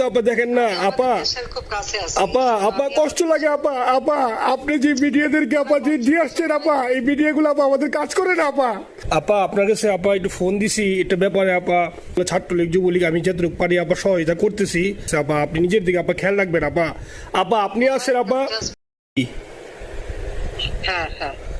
তো আপা দেখেন না আপা। আপা আপা কষ্ট লাগে আপা আপা আপনি যে মিডিয়াদেরকে আপা যে দিয়ে আসছেন আপা এই মিডিয়াগুলো আপা আমাদের কাজ করে না আপা। আপা আপনার কাছে আপা একটু ফোন দিছি এটা ব্যাপারে আপা ছাত্রলীগ যুবলীগ আমি যতটুকু পারি আপা সহায়তা করতেছি। আপা আপনি নিজের দিকে আপা খেয়াল রাখবেন আপা। আপা আপনি আসেন আপা। হ্যাঁ হ্যাঁ।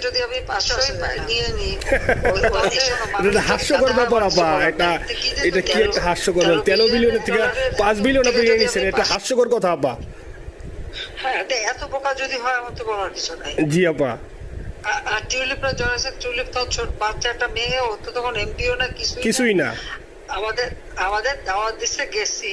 যদি আমি নিয়ে নিই এটা হাস্যকর ব্যাপার আপা এটা নাই। তো কি যে এটা কি একটা হাস্যকর তেরো তেরো বিলিয়নের থেকে পাঁচ বিলিয়ন আপনি নিয়ে নিচ্ছেন এটা হাস্যকর কথা আপা হ্যাঁ এত যদি হয় আমার তো বলার কিছু নাই। জি আপা আর- টিউলিপরা টিউলিপ বাচ্চা একটা মেয়ে ও তো তখন এমপিও না কিছুই না। কিছুই না। আমাদের আমাদের দাওয়াত দিচ্ছে গেছি।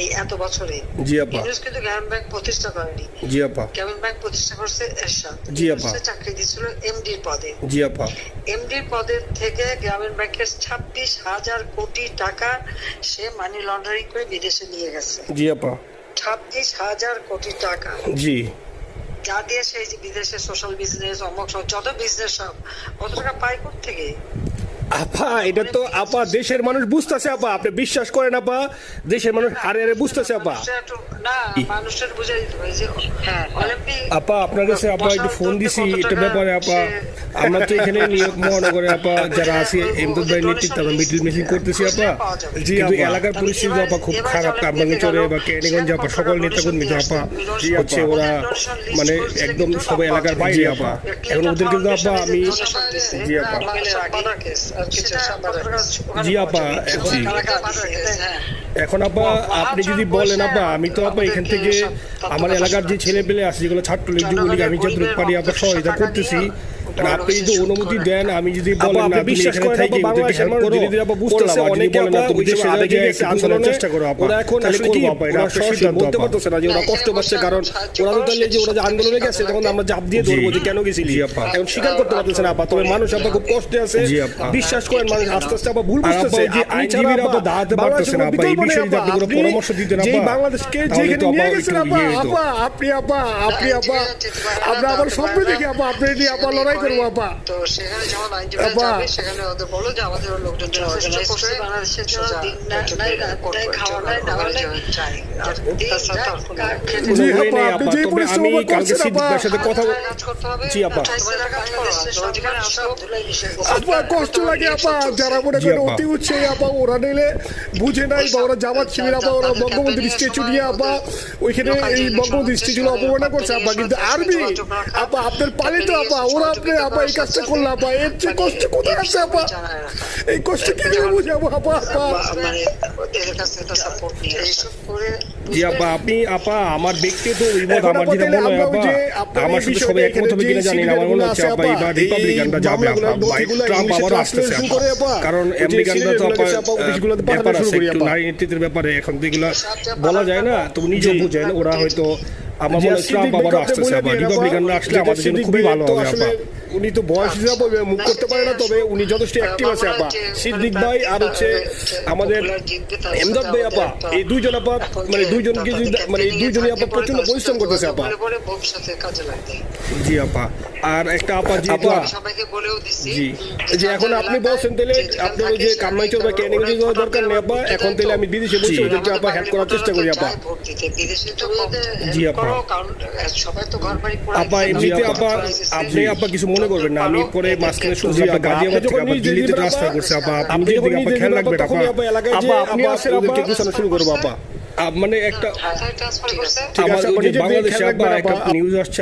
এই এত বছরে জি আপা। ইউনুস কিন্তু গ্রামীণ ব্যাংক প্রতিষ্ঠা করেনি। জি আপা। গ্রামীণ ব্যাংক প্রতিষ্ঠা করছে এরশাদ। জি, আপা। চাকরি দিয়েছিল এমডির পদে। জি আপা। এমডির পদের থেকে গ্রামীণ ব্যাংকের ছাব্বিশ হাজার কোটি টাকা সে মানি লন্ডারিং করে বিদেশে নিয়ে গেছে। জি আপা। ছাব্বিশ হাজার কোটি টাকা। জি। যা দিয়ে সেই বিদেশে সোশ্যাল বিজনেস অমক যত বিজনেস সব কত টাকা পায় থেকে আপা, এটা তো আপা, দেশের মানুষ বুঝতেছে আপা। আপনি বিশ্বাস করেন আপা, দেশের মানুষ হারে হারে বুঝতেছে আপা। হ্যাঁ। অলিম্পিক আপা আপনার কাছে আপা একটু ফোন দিছি এটা ব্যাপারে আপা। আমরা তো এখানে নিয়োগ মহানগরে আপা যারা আছে এমদাদ ভাই নেতৃত্বে আমরা মিটিং মিটিং করতেছি আপা। জি, কিন্তু এলাকার পরিস্থিতি আপা খুব খারাপ কামরাঙ্গিচরে বা ক্যানিগঞ্জ আপা সকল নেতাকর্মী তো আপা। হচ্ছে ওরা মানে একদম সবাই এলাকার বাইরে আপা। এখন ওদের কিন্তু আপা আমি জি আপা। জি আপা, জি। এখন আপা আপনি যদি বলেন আপা আমি তো আপা এখান থেকে আমার এলাকার যে ছেলে পেলে আছে যেগুলো ছাত্রলীগ যুবলীগ আমি যে পারি আপা সহায়তা করতেছি। আপনি যদি অনুমতি দেন আমি যদি বলেন ধীরে ধীরে আপা বুঝতেছে অনেকে বলেন তুমি দেশে আবেগে একটু বোঝানোর চেষ্টা করো আপা ওরা এখন আসলে কি আপা এটা আপনার বলতে পারতেছে না যে ওরা কষ্ট পাচ্ছে কারণ ওরা তো তাহলে যে ওরা যে আন্দোলনে গেছে তখন আমরা চাপ দিয়ে ধরবো যে কেন গেছিলি আপা। এখন স্বীকার করতে পারতেছে না আপা তবে মানুষ আপা খুব কষ্টে আছে জি আপা। বিশ্বাস করেন মানুষ আস্তে আস্তে আপা ভুল বুঝতেছে যে আইনজীবীরা আপা দাঁড়াতে পারতেছে না আপা। এই বিকল্প বিষয়ে যদি আপা। আপনি কোনো আপনি পরামর্শ দিতেন আপা, বাংলাদেশকে যেখানে নিয়ে গেছেন আপা ইয়ে আপা আপনি আপা আপনি আপা আমরা আবার দেখি আপা আপনি নিয়ে আপা লড়াই করব আপা তো সেখানে যখন আইনজীবীরা যাবে সেখানে ওদের বলো যে আমাদের লোকজন অর্গানাইজ করে বাংলাদেশের জন্য দিন নাই রাত নাই খাওয়া নাই দাওয়া নাই চাই আর দিন কষ্ট লাগে আপা যারা মনে করেন অতি উৎসাহী আপা ওরা নিলে বুঝে নাই বা ওরা জামাত শিবির আপা ওরা বঙ্গবন্ধুর স্ট্যাচু নিয়ে আপা ওইখানে এই বঙ্গবন্ধুর স্ট্যাচু অপমাননা করছে আপা কিন্তু আর্মি আপা আপনার পালিত আপা ওরা আপা এই কাজটা করলে আপা এর চেয়ে কষ্ট কোথায় আছে আপা এই কষ্ট কি করে বুঝাবো আপা আপা মানে জি আপা আপনি আপা আমার ব্যক্তিগত অভিমত আমার যেটা মনে হয় আপা আমার সাথে সবাই একমত হবে কিনা জানি না আমার মনে হচ্ছে আপা এবার রিপাবলিকানরা যাবে আপা নথিগুলো ট্রাম্প আবার আসতেছে আপা কারণ আমেরিকানরা তো আপা ব্যাপার আছে একটু নারী নেতৃত্বের ব্যাপারে এখন তো এগুলো বলা যায় না তুমি নিজেও বুঝেন ওরা হয়তো আমার মনে হয় ট্রাম্প আবার আসতেছে আপা রিপাবলিকানরা আসলে আমাদের জন্য খুবই ভালো হবে আপা উনি তো বয়স হিসাবে মুখ করতে পারে না তবে উনি যথেষ্ট অ্যাক্টিভ আছে আপা। সিদ্দিক ভাই আর হচ্ছে আমাদের এমদাদ ভাই আপা। এই দুইজন আপা মানে দুইজনকে যদি মানে এই দুইজনই আপা প্রচণ্ড পরিশ্রম করতেছে আপা। জি আপা। আর একটা আপা জি আপা। সবাইকে বলেও দিছি জি। যে এখন আপনি বলছেন তাহলে আপনার ওই যে কামাইচর বা ক্যানিগঞ্জ যাওয়ার দরকার নেই আপা। এখন তাহলে আমি বিদেশে বসে। ওদেরকে আপা হেল্প করার চেষ্টা করি আপা। জি, আপা। করো, কারণ সবাই তো ঘর বাড়ি পোড়ায়। আপা। এমনিতে আপা আপনি আপা কিছু মনে করবেন না। আমি পরে মাঝখানে শুনছি গাজিয়াবাদ থেকে আবার দিল্লিতে ট্রান্সফার করছে আপা আপনি যদি আপা খেয়াল রাখবেন আপা, আপা আপনি আসেন আপা। শুরু করব আপা। মানে একটা ঠিক আছে, বাংলাদেশে আপা একটা নিউজ আসছে